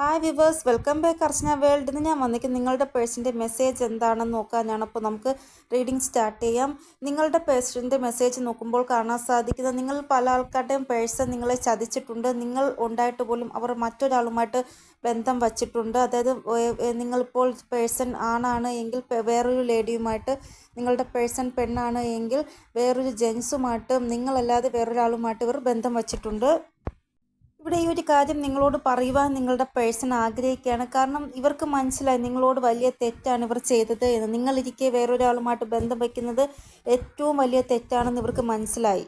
Hi viewers welcome back Archana world ഇന്ന് ഞാൻ വന്നിരിക്കുന്നത് നിങ്ങളുടെ പേഴ്സിന്റെ മെസ്സേജ് എന്താണെന്ന് നോക്കാനാണ് അപ്പോൾ നമുക്ക് റീഡിംഗ് സ്റ്റാർട്ട് ചെയ്യാം. നിങ്ങളുടെ പേഴ്സിന്റെ മെസ്സേജ് നോക്കുമ്പോൾ കാണാൻ സാധിക്കുന്നത് നിങ്ങൾ പല ആൾക്കാരുടെയും പേഴ്സൺ നിങ്ങളെ ചതിച്ചിട്ടുണ്ട്. നിങ്ങൾ ഉണ്ടായിട്ട് പോലും അവർ മറ്റൊരാളുമായിട്ട് ബന്ധം വച്ചിട്ടുണ്ട്. അതായത് നിങ്ങളിപ്പോൾ പേഴ്സൺ ആണാണ് എങ്കിൽ വേറൊരു ലേഡിയുമായിട്ട് നിങ്ങളുടെ പേഴ്സൺ പെണ്ണാണ് എങ്കിൽ വേറൊരു ജെൻസുമായിട്ടും നിങ്ങളല്ലാതെ വേറൊരാളുമായിട്ട് ഇവർ ബന്ധം വച്ചിട്ടുണ്ട്. ഇവിടെ ഈ ഒരു കാര്യം നിങ്ങളോട് പറയുവാൻ നിങ്ങളുടെ പേഴ്സൺ ആഗ്രഹിക്കുകയാണ്. കാരണം ഇവർക്ക് മനസ്സിലായി നിങ്ങളോട് വലിയ തെറ്റാണ് ഇവർ ചെയ്തത് എന്ന്. നിങ്ങളിരിക്കെ വേറൊരാളുമായിട്ട് ബന്ധം വയ്ക്കുന്നത് ഏറ്റവും വലിയ തെറ്റാണെന്ന് ഇവർക്ക് മനസ്സിലായി.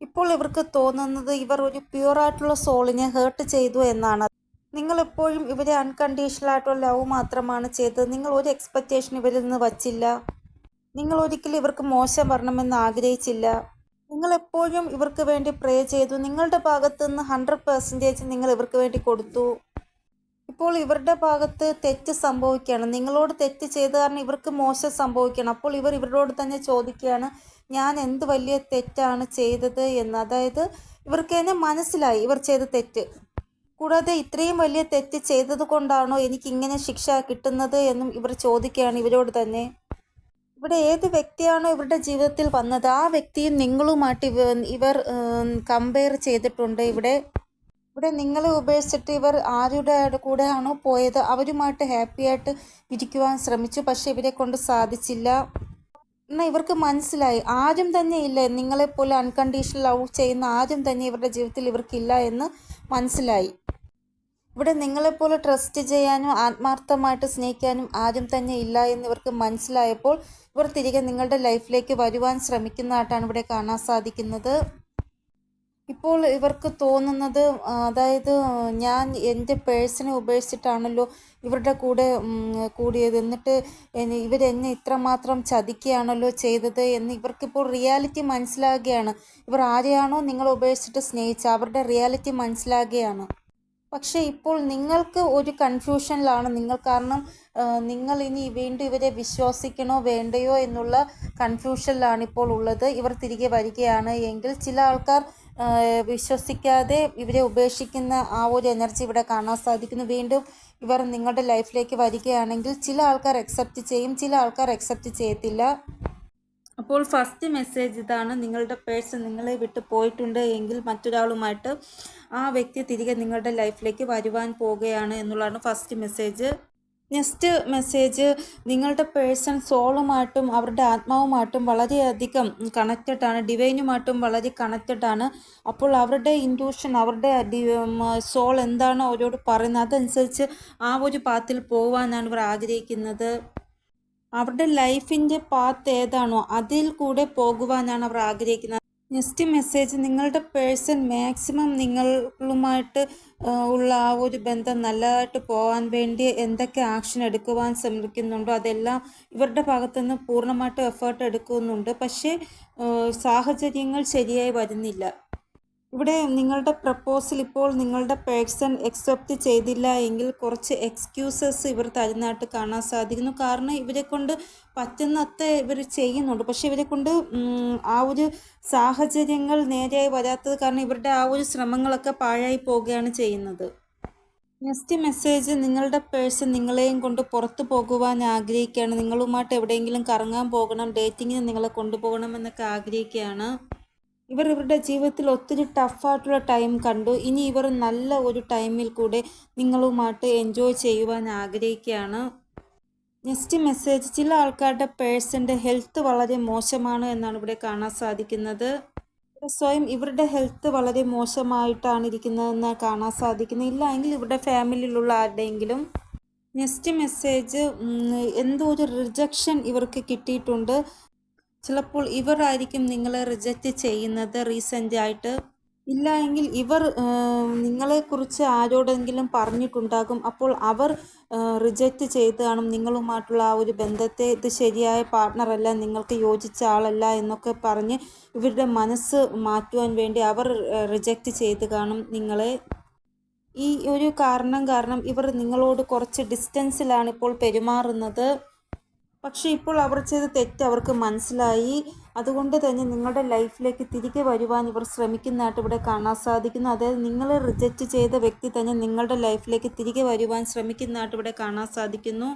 ഇപ്പോൾ ഇവർക്ക് തോന്നുന്നത് ഇവർ ഒരു പ്യുവറായിട്ടുള്ള സോളിനെ ഹേർട്ട് ചെയ്തു എന്നാണ്. നിങ്ങളെപ്പോഴും ഇവരെ അൺകണ്ടീഷണൽ ആയിട്ടുള്ള ലവ് മാത്രമാണ് ചെയ്തത്. നിങ്ങൾ ഒരു എക്സ്പെക്റ്റേഷൻ ഇവരിൽ നിന്ന് വച്ചില്ല. നിങ്ങൾ ഒരിക്കലും ഇവർക്ക് മോശം വരണമെന്ന് ആഗ്രഹിച്ചില്ല. നിങ്ങൾ എപ്പോഴും ഇവർക്ക് വേണ്ടി പ്രേ ചെയ്തു. നിങ്ങളുടെ ഭാഗത്ത് നിന്ന് ഹൺഡ്രഡ് പെർസെന്റേജ് നിങ്ങൾ ഇവർക്ക് വേണ്ടി കൊടുത്തു. ഇപ്പോൾ ഇവരുടെ ഭാഗത്ത് തെറ്റ് സംഭവിക്കുകയാണ്. നിങ്ങളോട് തെറ്റ് ചെയ്ത കാരണം ഇവർക്ക് മോശം സംഭവിക്കണം അപ്പോൾ ഇവർ ഇവരോട് തന്നെ ചോദിക്കുകയാണ് ഞാൻ എന്ത് വലിയ തെറ്റാണ് ചെയ്തത്? എന്ന്. അതായത് ഇവർക്ക് തന്നെ മനസ്സിലായി ഇവർ ചെയ്ത തെറ്റ്. കൂടാതെ ഇത്രയും വലിയ തെറ്റ് ചെയ്തത് കൊണ്ടാണോ എനിക്ക് ഇങ്ങനെ ശിക്ഷ കിട്ടുന്നത് എന്നും ഇവർ ചോദിക്കുകയാണ് ഇവരോട് തന്നെ. ഇവിടെ ഏത് വ്യക്തിയാണോ ഇവരുടെ ജീവിതത്തിൽ വന്നത് ആ വ്യക്തിയും നിങ്ങളുമായിട്ട് ഇവ ഇവർ കമ്പയർ ചെയ്തിട്ടുണ്ട്. ഇവിടെ ഇവിടെ നിങ്ങളെ ഉപേക്ഷിച്ചിട്ട് ഇവർ ആരുടെ കൂടെയാണോ പോയത് അവരുമായിട്ട് ഹാപ്പി ആയിട്ട് ഇരിക്കുവാൻ ശ്രമിച്ചു പക്ഷെ ഇവരെ കൊണ്ട് സാധിച്ചില്ല. എന്നാൽ ഇവർക്ക് മനസ്സിലായി ആരും തന്നെ ഇല്ല നിങ്ങളെപ്പോലെ അൺകണ്ടീഷണൽ ലവ് ചെയ്യുന്ന ആരും തന്നെ ഇവരുടെ ജീവിതത്തിൽ ഇവർക്കില്ല എന്ന് മനസ്സിലായി. ഇവിടെ നിങ്ങളെപ്പോലെ ട്രസ്റ്റ് ചെയ്യാനും ആത്മാർത്ഥമായിട്ട് സ്നേഹിക്കാനും ആരും തന്നെ ഇല്ല എന്ന് ഇവർക്ക് മനസ്സിലായപ്പോൾ ഇവർ തിരികെ നിങ്ങളുടെ ലൈഫിലേക്ക് വരുവാൻ ശ്രമിക്കുന്നതായിട്ടാണ് ഇവിടെ കാണാൻ സാധിക്കുന്നത്. ഇപ്പോൾ ഇവർക്ക് തോന്നുന്നത് അതായത് ഞാൻ എന്റെ പേഴ്സണെ ഉപേക്ഷിച്ചിട്ടാണല്ലോ ഇവരുടെ കൂടെ കൂടിയത്. എന്നിട്ട് എന്നെ- ഇവരെന്നെ ഇത്രമാത്രം ചതിക്കുകയാണല്ലോ ചെയ്തത് എന്ന് ഇവർക്കിപ്പോൾ റിയാലിറ്റി മനസ്സിലാകുകയാണ് ഇവർ ആരെയാണോ നിങ്ങൾ ഉപേക്ഷിച്ചിട്ട് സ്നേഹിച്ച അവരുടെ റിയാലിറ്റി മനസ്സിലാകുകയാണ് പക്ഷേ ഇപ്പോൾ നിങ്ങൾക്ക് ഒരു കൺഫ്യൂഷനിലാണ് നിങ്ങൾ കാരണം നിങ്ങൾ ഇനി വീണ്ടും ഇവരെ വിശ്വസിക്കണോ വേണ്ടയോ എന്നുള്ള കൺഫ്യൂഷനിലാണ് ഇപ്പോൾ ഉള്ളത്. ഇവർ തിരികെ വരികയാണ്. എങ്കിൽ ചില ആൾക്കാർ വിശ്വസിക്കാതെ ഇവരെ ഉപേക്ഷിക്കുന്ന ആ ഒരു എനർജി ഇവിടെ കാണാൻ സാധിക്കുന്നു. വീണ്ടും ഇവർ നിങ്ങളുടെ ലൈഫിലേക്ക് വരികയാണെങ്കിൽ ചില ആൾക്കാർ അക്സെപ്റ്റ് ചെയ്യും ചില ആൾക്കാർ അക്സെപ്റ്റ് ചെയ്യത്തില്ല. അപ്പോൾ ഫസ്റ്റ് മെസ്സേജ് ഇതാണ്. നിങ്ങളുടെ പേഴ്സൺ നിങ്ങളെ വിട്ട് പോയിട്ടുണ്ട് എങ്കിൽ മറ്റൊരാളുമായിട്ട് ആ വ്യക്തി തിരികെ നിങ്ങളുടെ ലൈഫിലേക്ക് വരുവാൻ പോവുകയാണ് എന്നുള്ളതാണ് ഫസ്റ്റ് മെസ്സേജ് നെക്സ്റ്റ് മെസ്സേജ് നിങ്ങളുടെ പേഴ്സൺ സോളുമായിട്ടും അവരുടെ ആത്മാവുമായിട്ടും വളരെയധികം കണക്റ്റഡ് ആണ്. ഡിവൈനുമായിട്ടും വളരെ കണക്റ്റഡ് ആണ്. അപ്പോൾ അവരുടെ ഇൻഡ്യൂഷൻ അവരുടെ സോൾ എന്താണോ അവരോട് പറയുന്നത് അതനുസരിച്ച് ആ ഒരു പാത്തിൽ പോകാനാണ് ഇവർ ആഗ്രഹിക്കുന്നത്. അവരുടെ ലൈഫിന്റെ പാത്ത് ഏതാണോ അതിൽ കൂടെ പോകുവാനാണ് അവർ ആഗ്രഹിക്കുന്നത്. നെക്സ്റ്റ് മെസ്സേജ് നിങ്ങളുടെ പേഴ്സൺ മാക്സിമം നിങ്ങളുമായിട്ട് ഉള്ള ആ ഒരു ബന്ധം നല്ലതായിട്ട് പോകാൻ വേണ്ടി എന്തൊക്കെ ആക്ഷൻ എടുക്കുവാൻ ശ്രമിക്കുന്നുണ്ടോ അതെല്ലാം ഇവരുടെ ഭാഗത്തുനിന്ന് പൂർണമായിട്ട് എഫേർട്ട് എടുക്കുന്നുണ്ട്. പക്ഷേ സാഹചര്യങ്ങൾ ശരിയായി വരുന്നില്ല. ഇവിടെ നിങ്ങളുടെ പ്രപ്പോസൽ ഇപ്പോൾ നിങ്ങളുടെ പേഴ്സൺ അക്സെപ്റ്റ് ചെയ്തില്ല എങ്കിൽ കുറച്ച് എക്സ്ക്യൂസസ് ഇവർ തരുന്നതായിട്ട് കാണാൻ സാധിക്കുന്നു. കാരണം ഇവരെ കൊണ്ട് പറ്റുന്നത്ര ഇവർ ചെയ്യുന്നുണ്ട്. പക്ഷേ ഇവരെ കൊണ്ട് ആ ഒരു സാഹചര്യങ്ങൾ നേരെയായി വരാത്തത് കാരണം ഇവരുടെ ആ ഒരു ശ്രമങ്ങളൊക്കെ പാഴായി പോവുകയാണ് ചെയ്യുന്നത്. നെക്സ്റ്റ് മെസ്സേജ് നിങ്ങളുടെ പേഴ്സൺ നിങ്ങളെയും കൊണ്ട് പുറത്തു പോകുവാൻ ആഗ്രഹിക്കുകയാണ്. നിങ്ങളുമായിട്ട് എവിടെയെങ്കിലും കറങ്ങാൻ പോകണം ഡേറ്റിങ്ങിന് നിങ്ങളെ കൊണ്ടുപോകണം എന്നൊക്കെ ആഗ്രഹിക്കുകയാണ്. ഇവർ ഇവരുടെ ജീവിതത്തിൽ ഒത്തിരി ടഫായിട്ടുള്ള ടൈം കണ്ടു. ഇനി ഇവർ നല്ല ഒരു ടൈമിൽ കൂടെ നിങ്ങളുമായിട്ട് എൻജോയ് ചെയ്യുവാൻ ആഗ്രഹിക്കുകയാണ്. നെക്സ്റ്റ് മെസ്സേജ് ചില ആൾക്കാരുടെ പേഴ്സന്റെ ഹെൽത്ത് വളരെ മോശമാണ് എന്നാണ് ഇവിടെ കാണാൻ സാധിക്കുന്നത്. സ്വയം ഇവരുടെ ഹെൽത്ത് വളരെ മോശമായിട്ടാണ് ഇരിക്കുന്നതെന്ന് കാണാൻ സാധിക്കുന്നത്. ഇല്ല എങ്കിൽ ഇവരുടെ ഫാമിലിയിലുള്ള ആരുടെയെങ്കിലും. നെക്സ്റ്റ് മെസ്സേജ് എന്തോ ഒരു റിജക്ഷൻ ഇവർക്ക് കിട്ടിയിട്ടുണ്ട്. ചിലപ്പോൾ ഇവരായിരിക്കും നിങ്ങളെ റിജക്റ്റ് ചെയ്യുന്നത് റീസെന്റ് ആയിട്ട്. ഇല്ല എങ്കിൽ ഇവർ നിങ്ങളെക്കുറിച്ച് ആരോടെങ്കിലും പറഞ്ഞിട്ടുണ്ടാകും. അപ്പോൾ അവർ റിജക്റ്റ് ചെയ്ത് കാണും നിങ്ങളുമായിട്ടുള്ള ആ ഒരു ബന്ധത്തെ ഇത് ശരിയായ പാർട്ട്ണറല്ല നിങ്ങൾക്ക് യോജിച്ച ആളല്ല എന്നൊക്കെ പറഞ്ഞ് ഇവരുടെ മനസ്സ് മാറ്റുവാൻ വേണ്ടി അവർ റിജക്റ്റ് ചെയ്ത് കാണും നിങ്ങളെ ഈ ഒരു കാരണം കാരണം ഇവർ നിങ്ങളോട് കുറച്ച് ഡിസ്റ്റൻസിലാണ് ഇപ്പോൾ പെരുമാറുന്നത്. പക്ഷേ ഇപ്പോൾ അവർ ചെയ്ത തെറ്റ് അവർക്ക് മനസ്സിലായി. അതുകൊണ്ട് തന്നെ നിങ്ങളുടെ ലൈഫിലേക്ക് തിരികെ വരുവാൻ ഇവർ ശ്രമിക്കുന്നതായിട്ട് ഇവിടെ കാണാൻ സാധിക്കുന്നു. അതായത് നിങ്ങളെ റിജക്റ്റ് ചെയ്ത വ്യക്തി തന്നെ നിങ്ങളുടെ ലൈഫിലേക്ക് തിരികെ വരുവാൻ ശ്രമിക്കുന്നതായിട്ട് ഇവിടെ കാണാൻ സാധിക്കുന്നു.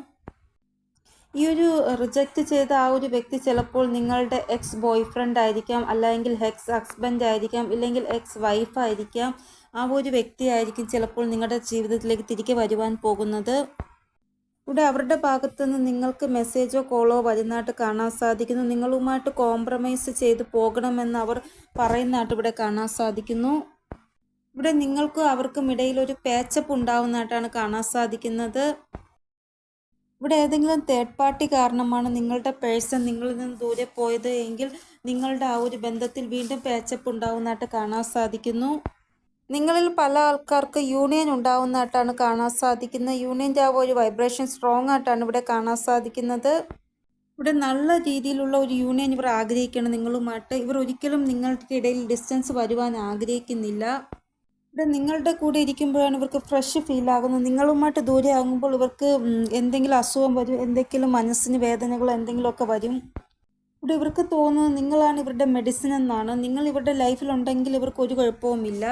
ഈ ഒരു റിജക്റ്റ് ചെയ്ത ആ ഒരു വ്യക്തി ചിലപ്പോൾ നിങ്ങളുടെ എക്സ് ബോയ് ഫ്രണ്ട് ആയിരിക്കാം അല്ലെങ്കിൽ എക്സ് ഹസ്ബൻഡ് ആയിരിക്കാം ഇല്ലെങ്കിൽ എക്സ് വൈഫ് ആയിരിക്കാം. ആ ഒരു വ്യക്തിയായിരിക്കും ചിലപ്പോൾ നിങ്ങളുടെ ജീവിതത്തിലേക്ക് തിരികെ വരുവാൻ പോകുന്നത്. ഇവിടെ അവരുടെ ഭാഗത്തു നിന്ന് നിങ്ങൾക്ക് മെസ്സേജോ കോളോ വരുന്നതായിട്ട് കാണാൻ സാധിക്കുന്നു. നിങ്ങളുമായിട്ട് കോംപ്രമൈസ് ചെയ്ത് പോകണമെന്ന് അവർ പറയുന്നതായിട്ട് ഇവിടെ കാണാൻ സാധിക്കുന്നു. ഇവിടെ നിങ്ങൾക്കും അവർക്കും ഇടയിൽ ഒരു പേച്ചപ്പ് ഉണ്ടാവുന്നതായിട്ടാണ് കാണാൻ സാധിക്കുന്നത്. ഇവിടെ ഏതെങ്കിലും തേർഡ് പാർട്ടി കാരണമാണ് നിങ്ങളുടെ പേഴ്സൺ നിങ്ങളിൽ നിന്ന് ദൂരെ പോയത് നിങ്ങളുടെ ആ ഒരു ബന്ധത്തിൽ വീണ്ടും പേച്ചപ്പ് ഉണ്ടാവുന്നതായിട്ട് കാണാൻ സാധിക്കുന്നു. നിങ്ങളിൽ പല ആൾക്കാർക്ക് യൂണിയൻ ഉണ്ടാവുന്നതായിട്ടാണ് കാണാൻ സാധിക്കുന്നത്. യൂണിയന്റെ ആ ഒരു വൈബ്രേഷൻ സ്ട്രോങ് ആയിട്ടാണ് ഇവിടെ കാണാൻ സാധിക്കുന്നത്. ഇവിടെ നല്ല രീതിയിലുള്ള ഒരു യൂണിയൻ ഇവർ ആഗ്രഹിക്കണം നിങ്ങളുമായിട്ട്. ഇവർ ഒരിക്കലും നിങ്ങളുടെ ഇടയിൽ ഡിസ്റ്റൻസ് വരുവാൻ ആഗ്രഹിക്കുന്നില്ല. ഇവിടെ നിങ്ങളുടെ കൂടെ ഇരിക്കുമ്പോഴാണ് ഇവർക്ക് ഫ്രഷ് ഫീൽ ആകുന്നത്. നിങ്ങളുമായിട്ട് ദൂരെ ആകുമ്പോൾ ഇവർക്ക് എന്തെങ്കിലും അസുഖം വരും എന്തെങ്കിലും മനസ്സിന് വേദനകളോ എന്തെങ്കിലുമൊക്കെ വരും. ഇവിടെ ഇവർക്ക് തോന്നുന്നത് നിങ്ങളാണ് ഇവരുടെ മെഡിസിൻ എന്നാണ്. നിങ്ങൾ ഇവരുടെ ലൈഫിലുണ്ടെങ്കിൽ ഇവർക്ക് ഒരു കുഴപ്പവുമില്ല.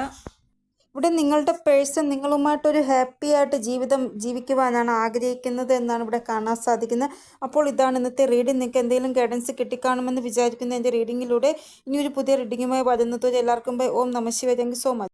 ഇവിടെ നിങ്ങളുടെ പേഴ്സൺ നിങ്ങളുമായിട്ടൊരു ഹാപ്പി ആയിട്ട് ജീവിതം ജീവിക്കുവാനാണ് ആഗ്രഹിക്കുന്നത് എന്നാണ് ഇവിടെ കാണാൻ സാധിക്കുന്നത്. അപ്പോൾ ഇതാണ് ഇന്നത്തെ റീഡിംഗ് നിങ്ങൾക്ക് എന്തെങ്കിലും ഗൈഡൻസ് കിട്ടിക്കാണുമെന്ന് വിചാരിക്കുന്ന എന്റെ റീഡിങ്ങിലൂടെ ഇനി ഒരു പുതിയ റീഡിങ്ങുമായി വരുന്നത് എല്ലാവർക്കും bye Om Namashiva thank so much